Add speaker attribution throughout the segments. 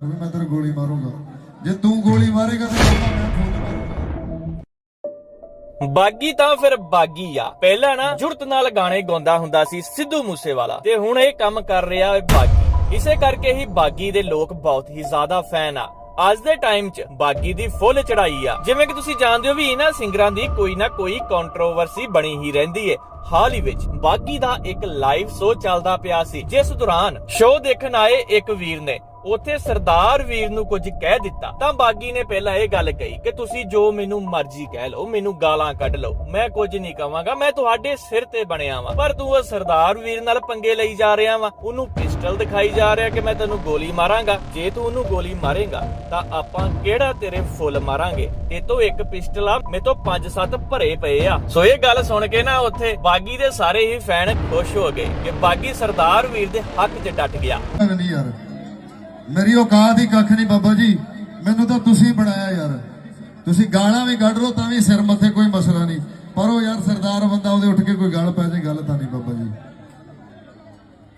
Speaker 1: ਵੀ ਮੈਂ ਤੇਰੇ ਗੋਲੀ ਮਾਰੂੰਗਾ। ਜੇ ਤੂੰ ਗੋਲੀ ਮਾਰੇਗਾ ਤਾਂ ਮੈਂ ਫੁੱਲ ਮਾਰੂੰਗਾ।
Speaker 2: ਬਾਗੀ ਤਾਂ ਫਿਰ ਬਾਗੀ ਆ। ਪਹਿਲਾਂ ਨਾ ਜੁਰਤ ਨਾਲ ਗਾਣੇ ਗਾਉਂਦਾ ਹੁੰਦਾ ਸੀ ਸਿੱਧੂ ਮੂਸੇਵਾਲਾ। ਤੇ ਹੁਣ ਇਹ ਕੰਮ ਕਰ ਰਿਹਾ ਹੈ ਬਾਗੀ। ਇਸੇ ਕਰਕੇ ਹੀ ਬਾਗੀ ਦੇ ਲੋਕ ਬਹੁਤ ਹੀ ਜ਼ਿਆਦਾ ਫੈਨ ਆ। ਅੱਜ ਦੇ ਟਾਈਮ 'ਚ ਬਾਗੀ ਦੀ ਫੁੱਲ ਚੜਾਈ ਆ। ਜਿਵੇਂ ਕਿ ਤੁਸੀਂ ਜਾਣਦੇ ਹੋ ਵੀ ਇਹਨਾਂ ਸਿੰਗਰਾਂ ਦੀ ਕੋਈ ਨਾ ਕੋਈ ਕੰਟਰੋਵਰਸੀ ਬਣੀ ਹੀ ਰਹਿੰਦੀ ਏ। ਹਾਲ ਹੀ ਵਿੱਚ ਬਾਗੀ ਦਾ ਇੱਕ ਲਾਈਵ ਸ਼ੋਅ ਚੱਲਦਾ ਪਿਆ ਸੀ, ਜਿਸ ਦੌਰਾਨ ਸ਼ੋਅ ਦੇਖਣ ਆਏ ਇੱਕ ਵੀਰ ਨੇ। ਉੱਥੇ ਸਰਦਾਰ ਵੀਰ ਨੂੰ ਕੁਝ ਕਹਿ ਦਿੱਤਾ। ਤਾਂ ਬਾਗੀ ਨੇ ਪਹਿਲਾਂ ਇਹ ਗੱਲ ਕਹੀ ਕਿ ਤੁਸੀਂ ਜੋ ਮੈਨੂੰ ਮਰਜ਼ੀ ਕਹਿ ਲਓ, ਮੈਨੂੰ ਗਾਲਾਂ ਕੱਢ ਲਓ। ਮੈਂ ਕੁਝ ਨਹੀਂ ਕਵਾਂਗਾ, ਮੈਂ ਤੁਹਾਡੇ ਸਿਰ ਤੇ ਬਣਿਆ ਵਾਂ। ਪਰ ਤੂੰ ਉਹ ਸਰਦਾਰ ਵੀਰ ਨਾਲ ਪੰਗੇ ਲਈ ਜਾ ਰਿਹਾ ਵਾਂ। ਉਹਨੂੰ ਪਿਸਟਲ ਦਿਖਾਈ ਜਾ ਰਿਹਾ ਕਿ ਮੈਂ ਤੈਨੂੰ ਗੋਲੀ ਮਾਰਾਂਗਾ। ਜੇ ਤੂੰ ਉਹਨੂੰ ਗੋਲੀ ਮਾਰੇਗਾ, ਤਾਂ ਆਪਾਂ ਕਿਹੜਾ ਤੇਰੇ ਫੁੱਲ ਮਾਰਾਂਗੇ? ਤੇ ਤੋਂ ਇੱਕ ਪਿਸਟਲ ਆ, ਮੇਰੇ ਤੋਂ 5-7 ਭਰੇ ਪਏ ਆ। ਸੋ ਇਹ ਗੱਲ ਸੁਣ ਕੇ ਨਾ ਉੱਥੇ ਬਾਗੀ ਦੇ ਸਾਰੇ ਹੀ ਫੈਨ ਖੁਸ਼ ਹੋ ਗਏ ਕਿ ਬਾਗੀ ਸਰਦਾਰ ਵੀਰ ਦੇ ਹੱਕ 'ਚ ਡਟ ਗਿਆ।
Speaker 1: ਨਹੀਂ ਯਾਰ ਮੇਰੀ ਔਕਾਤ ਹੀ ਕੱਖ ਨਹੀਂ ਬਾਬਾ ਜੀ। ਮੈਨੂੰ ਤਾਂ ਤੁਸੀਂ ਬਣਾਇਆ ਯਾਰ। ਤੁਸੀਂ ਗਾਲਾਂ ਵੀ ਕੱਢ ਲਓ ਤਾਂ ਵੀ ਸਿਰ ਮੱਥੇ ਕੋਈ ਮਸਲਾ ਨਹੀਂ। ਪਰ ਉਹ ਯਾਰ ਸਰਦਾਰ ਬੰਦਾ ਉਹਦੇ ਉੱਠ ਕੇ ਕੋਈ ਗੱਲ ਪੈ ਜੇ, ਗੱਲ ਤਾਂ ਨਹੀਂ ਬਾਬਾ ਜੀ।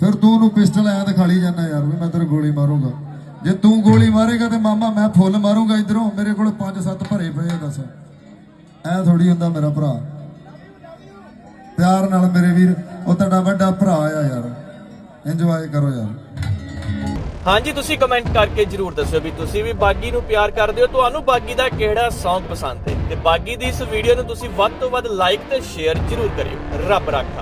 Speaker 1: ਫਿਰ ਤੂੰ ਉਹਨੂੰ ਪਿਸਟਲ ਆਇਆ ਦਿਖਾਲੀ ਜਾਂਦਾ ਯਾਰ ਵੀ ਮੈਂ ਤੇਰੇ ਗੋਲੀ ਮਾਰੂੰਗਾ। ਜੇ ਤੂੰ ਗੋਲੀ ਮਾਰੇਗਾ ਤੇ ਮਾਮਾ ਮੈਂ ਫੁੱਲ ਮਾਰੂੰਗਾ ਇਧਰੋਂ। ਮੇਰੇ ਕੋਲ 5-7 ਭਰੇ ਪਏ ਆ ਦੱਸ। ਐ ਥੋੜੀ ਹੁੰਦਾ ਮੇਰਾ ਭਰਾ। ਪਿਆਰ ਨਾਲ ਮੇਰੇ ਵੀਰ, ਉਹ ਤੁਹਾਡਾ ਵੱਡਾ ਭਰਾ ਆ ਯਾਰ। ਇੰਜੋਏ ਕਰੋ ਯਾਰ।
Speaker 2: ਹਾਂਜੀ, ਤੁਸੀਂ ਕਮੈਂਟ ਕਰਕੇ ਜਰੂਰ ਦੱਸਿਓ ਵੀ ਤੁਸੀਂ ਵੀ ਬਾਗੀ ਨੂੰ ਪਿਆਰ ਕਰਦੇ ਹੋ। ਤੁਹਾਨੂੰ ਬਾਗੀ ਦਾ ਕਿਹੜਾ ਸੌਂਗ ਪਸੰਦ ਹੈ? ਤੇ ਬਾਗੀ ਦੀ ਇਸ ਵੀਡੀਓ ਨੂੰ ਤੁਸੀਂ ਵੱਧ ਤੋਂ ਵੱਧ ਲਾਈਕ ਤੇ ਸ਼ੇਅਰ ਜਰੂਰ ਕਰਿਓ। ਰੱਬ ਰਾਖਾ।